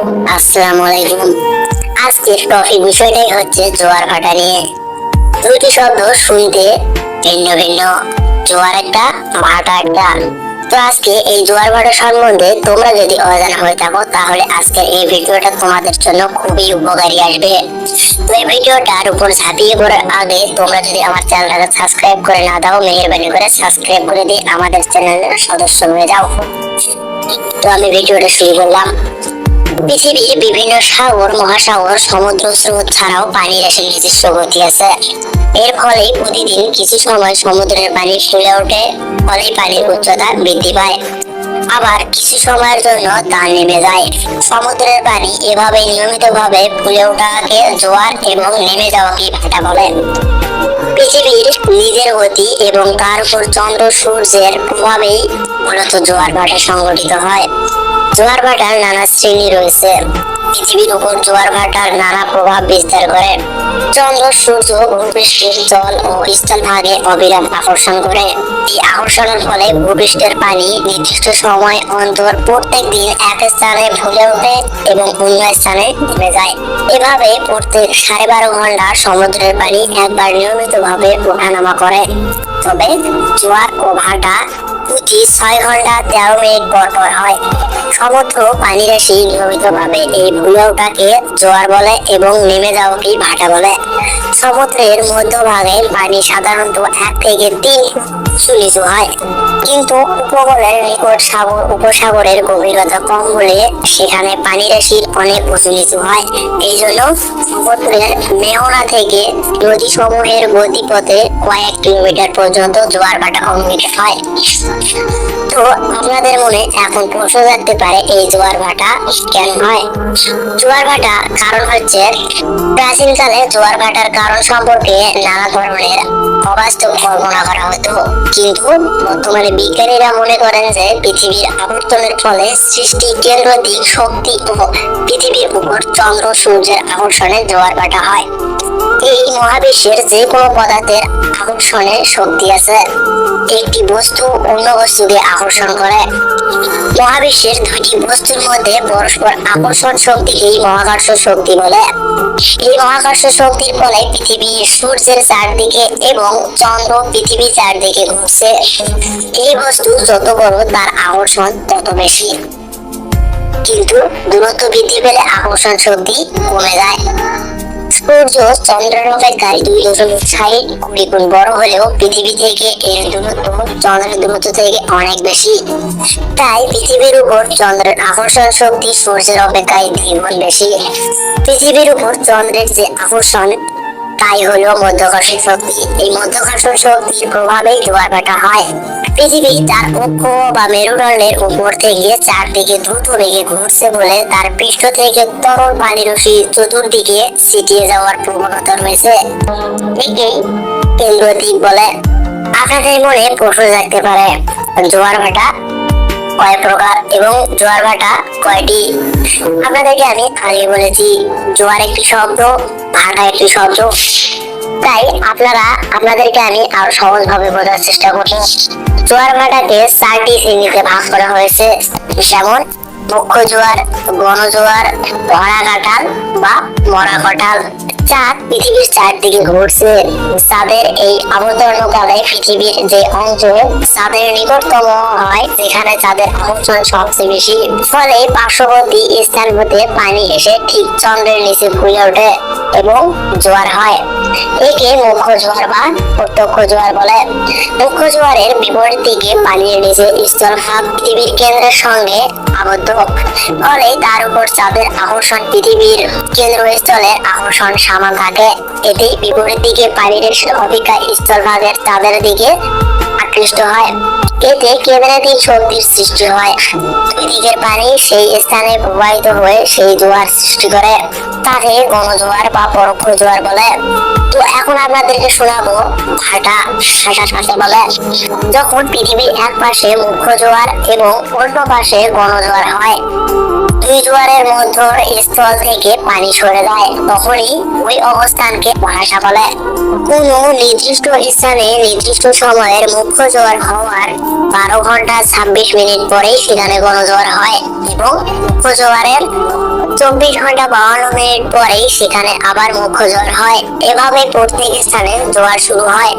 আসসালামু আলাইকুম আজকের টপিক বিষয়টাই হচ্ছে জোয়ার ভাটা নিয়ে। দুইটি শব্দ শুনতে ভিন্ন ভিন্ন। জোয়ার একটা, ভাটা একটা। তো আজকে এই জোয়ার ভাটা সম্বন্ধে তোমরা যদি অজানা হয়ে থাকো, তাহলে আজকের এই ভিডিওটা তোমাদের জন্য খুবই উপকারী আসবে। তো এই ভিডিওটার উপর ঝাঁপিয়ে পড়ার আগে তোমরা যদি আমার চ্যানেলটাকে সাবস্ক্রাইব করে না দাও, মেহরবানি করে সাবস্ক্রাইব করে দিয়ে আমাদের চ্যানেলের সদস্য হয়ে যাও। তো আমি ভিডিওটা শুরু করলাম। পৃথিবীর বিভিন্ন সাগর, মহাসাগর, সমুদ্র, স্রোত ছাড়াও পানির আসে নিজস্ব গতি আছে। এর ফলে প্রতিদিন কিছু সময় সমুদ্রের পানি ফুলে ওঠে ফলে পানির উচ্চতা বৃদ্ধি পায়। আবার কিছু সময়ের জন্য তা নেমে যায়। সমুদ্রের পানি এভাবে নিয়মিতভাবে ফুলে ওঠাকে জোয়ার এবং নেমে যাওয়াকে ভাটা বলে। পৃথিবীর নিজের গতি এবং তার উপর চন্দ্র সূর্যের প্রভাবেই মূলত জোয়ার ভাটা সংগঠিত হয়। জোয়ার ভাটার নানা শ্রেণি রয়েছে। পৃথিবীর উপর জোয়ার ভাটার নানা প্রভাব বিস্তার করে। চন্দ্র, সূর্য, ভূপৃষ্ঠের জল ও স্থলভাগে অবিরাম আকর্ষণ করে। এই আকর্ষণের ফলে ভূপৃষ্ঠের পানি নির্দিষ্ট সময় অন্তর প্রত্যেক দিন এক স্থানে ভুলে ওঠে এবং অন্য স্থানে নেমে যায়। এভাবে প্রত্যেক সাড়ে বারো ঘণ্টা সমুদ্রের পানি একবার নিয়মিতভাবে ওঠানামা করে। তবে জোয়ার ও ভাটা প্রতি ছয় ঘণ্টা তেরো মিনিট পর পর হয়। সমুদ্র পানি রাশি নিয়মিতভাবে এই ভুলে জোয়ার বলে এবং নেমে যাওয়াকে ভাটা বলে। সমুদ্রের মধ্যভাগে পানি সাধারণত এক থেকে তিন উঁচু হয়। কিন্তু উপকূলের নিকট সাগর, উপসাগরের গভীরতা কম হলে সেখানে পানি রাশির অনেক উঁচু নিচু হয়। এই জন্য সমুদ্রের মেহনা থেকে নদী সমূহের গতিপথে কয়েক কিলোমিটার পর্যন্ত জোয়ার ভাটা অনুমিত হয়। তো আপনাদের মনে এখন প্রশ্ন জাগতে পারে, এই জোয়ার ভাটা কেন হয়? জোয়ার ভাটা কারণ হচ্ছে প্রাচীনকালে জোয়ার ভাটার কারণ সম্পর্কে নানা ধরনের অবাস্তব কল্পনা করা হতো। কিন্তু বর্তমানে বিজ্ঞানীরা মনে করেন যে পৃথিবীর আবর্তনের ফলে সৃষ্টি কেন্দ্র দিক শক্তি ও পৃথিবীর উপর চন্দ্র সূর্যের আকর্ষণে জোয়ার ভাটা হয়। এই মহাবিশ্বের যে কোনো পদার্থের আকর্ষণে শক্তি আছে একটি বস্তু অন্য বস্তুকে আকর্ষণ করে। মহাবিশ্বের দুইটি বস্তুর মধ্যে পরস্পর আকর্ষণ শক্তিকেই মহাকর্ষ শক্তি বলে। এই মহাকর্ষ শক্তির ফলে পৃথিবী সূর্যের চারদিকে এবং চন্দ্র পৃথিবী চারদিকে ঘুরছে। এই বস্তু যত বড় তার আকর্ষণ তত বেশি। কিন্তু দূরত্ব বৃদ্ধি পেলে আকর্ষণ শক্তি কমে যায়। সূর্য চন্দ্রের অপেক্ষায় দুই দশমিক কুড়ি গুণ বড় হলেও পৃথিবী থেকে এর দূরত্ব চন্দ্রের দূরত্ব থেকে অনেক বেশি। তাই পৃথিবীর উপর চন্দ্রের আকর্ষণ শক্তি সূর্যের অপেক্ষায় দ্বিগুণ বেশি। পৃথিবীর উপর চন্দ্রের যে আকর্ষণ তাই হলো মধ্যাকর্ষণ শক্তি। এই মধ্যাকর্ষণ শক্তির প্রভাবেই ভাটা হয়। পৃথিবী তার কক্ষ বা মেরুদণ্ডের উপর থেকে চারদিকে দ্রুত বেগে ঘুরছে বলে তার পৃষ্ঠ থেকে তরল পানি রশি চতুর্দিকে ছিটিয়ে যাওয়ার প্রবণতা রয়েছে। একেই কেন্দ্র দিক বলে। আপনাদের মনে প্রশ্ন জাগতে পারে। জোয়ার ভাটা কয় প্রকার এবং জোয়ার ভাটা কয়টি? আপনাদেরকে আমি আগে বলেছি, জোয়ার একটি শব্দ। ভাটা একটি শব্দ। তাই আপনারা, আপনাদেরকে আমি আরও সহজ ভাবে বোঝার চেষ্টা করব। জোয়ার ভাটাকে চারটি শ্রেণীতে ভাগ করা হয়েছে। যেমন, মুখ্য জোয়ার গণ জোয়ার, ভরা কাঁঠাল বা মরা কাঁঠাল। চাঁদ পৃথিবীর চারদিকে ঘুরছে। চাঁদের এই অবতরণকালে পৃথিবীর যে অংশ চাঁদের নিকটতম হয় যেখানে চাঁদের আকর্ষণ সবচেয়ে বেশি। ফলে পার্শ্ববর্তী স্থান হতে পানি এসে ঠিক চন্দ্রের নিচে ফুলে ওঠে। এবং জোয়ার হয়। একে মুখ্য জোয়ার বা প্রত্যক্ষ জোয়ার বলে। মুখ্য জোয়ারের বিপরীত দিকে পানির নিচে স্থলভাগ পৃথিবীর কেন্দ্রের সঙ্গে আবদ্ধ। ফলে তার উপর চাঁদের আকর্ষণ পৃথিবীর কেন্দ্রস্থলের আকর্ষণ সমান থাকে। এতে বিপরীত দিকে পানির অপেক্ষা স্থলভাগের চাঁদের দিকে আকৃষ্ট হয়। এতে কেন্দ্রাতিক শক্তির সৃষ্টি হয়। দুই দিকের পানি সেই স্থানে প্রবাহিত হয়ে সেই জোয়ার সৃষ্টি করে। তাকে গণজোয়ার বা পরোক্ষ জোয়ার বলে। তো এখন আপনাদেরকে শোনাবো ভাটা ভাটা কাকে বলে। যখন পৃথিবীর এক পাশে মুখ্য জোয়ার এবং অন্য পাশে গণজোয়ার হয় জোয়ারের মধ্য স্থল থেকে পানি সরে যায়। তখনই ওই অবস্থানকে ভাষা বলে। কোন নির্দিষ্ট স্থানে নির্দিষ্ট সময়ের মুখ্য জোয়ার হওয়ার বারো ঘণ্টা ছাব্বিশ মিনিট পরেই সেখানে গণজোয়ার হয় এবং মুখ্য জোয়ারের চব্বিশ ঘণ্টা বাউন্ন মিনিট পরেই সেখানে আবার মুখ্য জোয়ার হয়। এভাবে প্রত্যেক স্থানে জোয়ার শুরু হয়।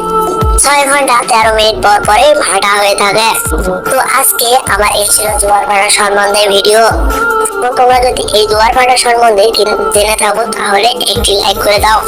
ছয় ঘণ্টা তেরো মিনিট পর পরে ভাটা হয়ে থাকে। তো আজকে আমার এই ছিল জোয়ার ভাটা সম্বন্ধে ভিডিও। এবং তোমরা যদি এই জোয়ার ভাটা সম্বন্ধে জেনে থাকো তাহলে একটি লাইক করে দাও।